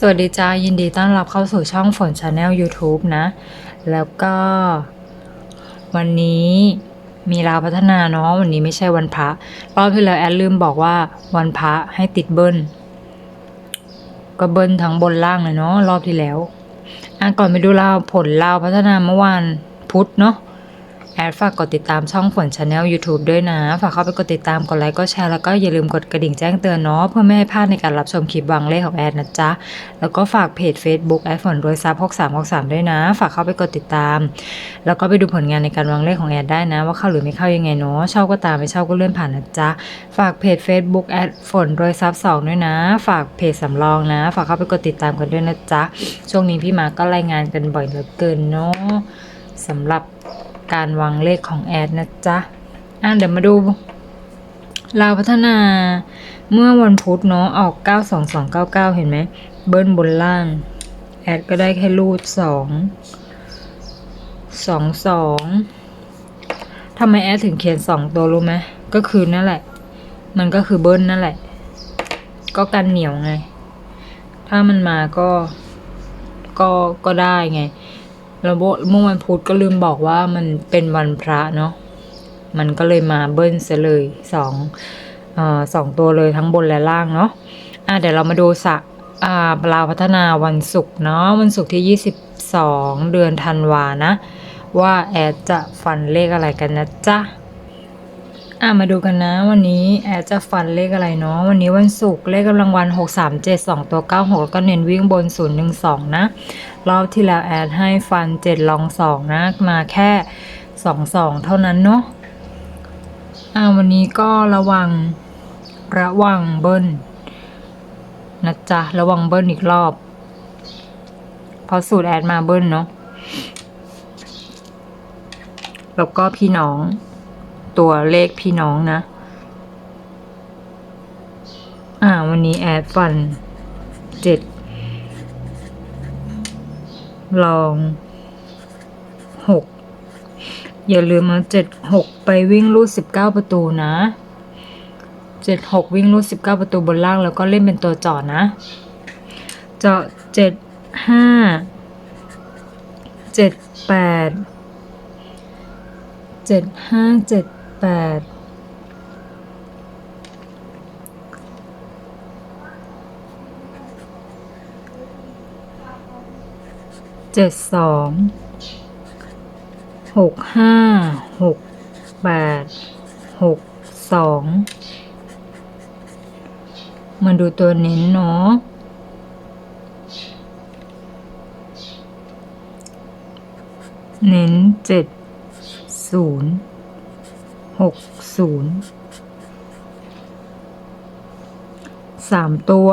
สวัสดีจ้ายินดีต้อนรับเข้าสู่ช่องฝนชาแนล YouTube นะ แล้วก็วันนี้มีลาวพัฒนาเนาะวันนี้ไม่ใช่วันพระรอบที่แล้วแอดลืมบอกว่าวันพระให้ติดเบิ้ลก็เบิ้ลทั้งบนล่างเลยเนาะรอบที่แล้วอะก่อนไปดูลาวผลลาวพัฒนาเมื่อวานพุธเนาะ แอดฝากกดติดตามช่องฝนชาแนล YouTube ด้วยนะ ฝากเข้าไปกดติดตามกดไลค์กดแชร์แล้วก็อย่าลืมกดกระดิ่งแจ้งเตือนเนาะเพื่อไม่ให้พลาดในการรับชมคลิปวางเลขของแอดนะจ๊ะ แล้วก็ฝากเพจ Facebook แอดฝนรวยซับ6363 ด้วยนะ ฝากเข้าไปกดติดตาม แล้วก็ไปดูผลงานในการวางเลขของแอดได้นะ ว่าเข้าหรือไม่เข้ายังไงเนาะชอบก็ตามไม่ชอบก็เลื่อนผ่านนะจ๊ะฝากเพจ Facebook แอดฝนรวยซับ2ด้วยนะ ฝากเพจสำรองนะ ฝากเข้าไปกดติดตามกันด้วยนะจ๊ะช่วงนี้พี่มาก็รายงานกันบ่อยเหลือเกินเนาะสำหรับ การวางเลขของแอดนะจ๊ะ อะเดี๋ยวมาดูลาพัฒนาเมื่อวันพุธเนาะออก 92299 เห็นไหม เบิ้ลบนล่าง แอดก็ได้แค่รูดสองสองสองทำไมแอดถึงเขียนสองตัวรู้ไหมก็คือนั่นแหละ มันก็คือเบิ้ลนั่นแหละ ก็กันเหนียวไง ถ้ามันมาก็ก็ก็ได้ไง แล้วเมื่อวันพุธก็ลืมบอกว่ามันเป็นวันพระเนาะมันก็เลยมาเบิ้ลซะเลยสองอสองตัวเลยทั้งบนและล่างเนาะอะเดี๋ยวเรามาดูสะอ่าลาวพัฒนาวันศุกร์เนาะวันศุกร์ที่ 22 เดือนธันวานะ ว่าแอดจะฟันเลขอะไรกันนะจ๊ะ อะมาดูกันนะ วันนี้แอดจะฟันเลขอะไรเนาะวันนี้วันศุกร์เลขกำลังวัน 637 2 ตัว 96 แล้วก็เน้นวิ่งบน 012 นะ รอบที่แล้วแอดให้ฟัน 7 ลอง 2 นะ มาแค่ 2 2 เท่านั้นเนาะอ่าวันนี้ก็ระวังระวังเบิ้ลนะจ๊ะ ระวังเบิ้ลอีกรอบ เพราะสูตรแอดมาเบิ้ลเนาะแล้วก็พี่น้อง ตัวเลขพี่น้องนะ อ่า วันนี้แอดฟันเจ็ดลองหกอย่าลืมเอาเจ็ดหกไปวิ่งรูดสิบเก้าประตูนะเจ็ดหกวิ่งรูดสิบเก้าประตูบนล่างแล้วก็เล่นเป็นตัวจอดนะ เจาะเจ็ดห้าเจ็ดแปดเจ็ดห้าเจ็ด แปดเจ็ดสองหกห้าหกแปดหกสองมาดูตัวเน้นเนาะเน้นเจ็ดศูนย์ หกศูนย์สามตัว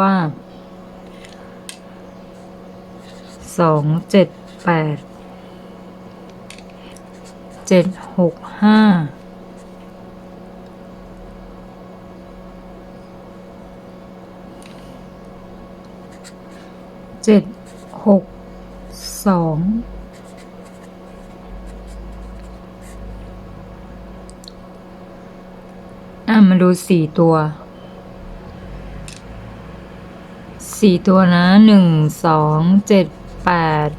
สองเจ็ดแปดเจ็ดหกห้าเจ็ดหกสอง อะ มาดูสี่ตัวสี่ตัวนะหนึ่งสองเจ็ดแปด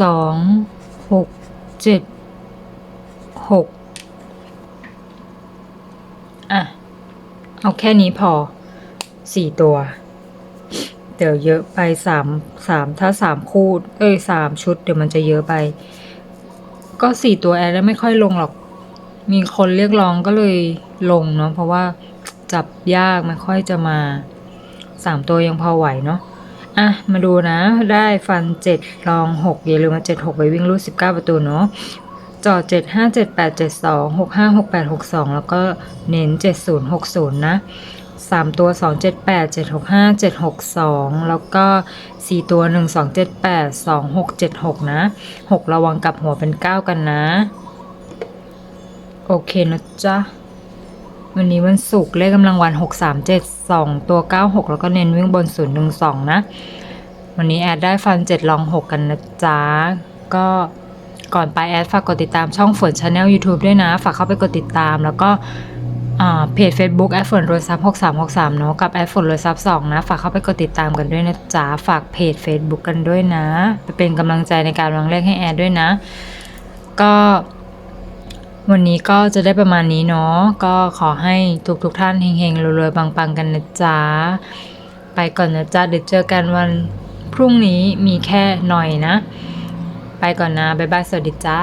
สองหกเจ็ดหกอะ เอาแค่นี้พอสี่ตัว เดี๋ยวเยอะไปสามสามถ้าสามคู่ เอ้ยสามชุด เดี๋ยวมันจะเยอะไป ก็สี่ตัวแอดแล้วไม่ค่อยลงหรอก มีคนเรียกร้องก็เลยลงเนาะเพราะว่าจับยากไม่ค่อยจะมาสามตัวยังพอไหวเนาะอะมาดูนะได้ฟันเจ็ดลองหกอย่าลืมมาเจ็ดหกไปวิ่งรูดสิบเก้าประตูเนาะจอเจ็ดห้าเจ็ดแปดเจ็ดสองหกห้าหกแปดหกสองแล้วก็เน้นเจ็ดศูนย์หกศูนย์นะ สามตัวสองเจ็ดแปดเจ็ดหกห้าเจ็ดหกสองแล้วก็สี่ตัวหนึ่งสองเจ็ดแปดสองหกเจ็ดหกนะหกระวังกับหัวเป็นเก้ากันนะ โอเคนะจ๊ะ วันนี้วันศุกร์เลขกำลังวันหกสามเจ็ดสองตัวเก้าหกแล้วก็เน้นวิ่งบนศูนย์หนึ่งสองนะ วันนี้แอดได้ฟันเจ็ดลองหกกันนะจ๊ะ ก็ก่อนไปแอดฝากกดติดตามช่องฝนชาแนล YouTube ด้วยนะ ฝากเข้าไปกดติดตามแล้วก็ เพจ Facebook แอดฝนโรยซับ6363 เนาะกับแอดฝนโรยซับ2นะ ฝากเข้าไปกดติดตามกันด้วยนะจ๊ะ ฝากเพจ Facebook กันด้วยนะ ไปเป็นกำลังใจในการวางเลขให้แอดด้วยนะ ก็วันนี้ก็จะได้ประมาณนี้เนาะก็ขอให้ทุกทุกท่านเฮงๆรวยๆปังๆ กันนะจ๊ะ ไปก่อนนะจ๊ะ เดี๋ยวเจอกันวันพรุ่งนี้มีแค่หน่อยนะ ไปก่อนนะ บ๊ายบาย สวัสดีจ้า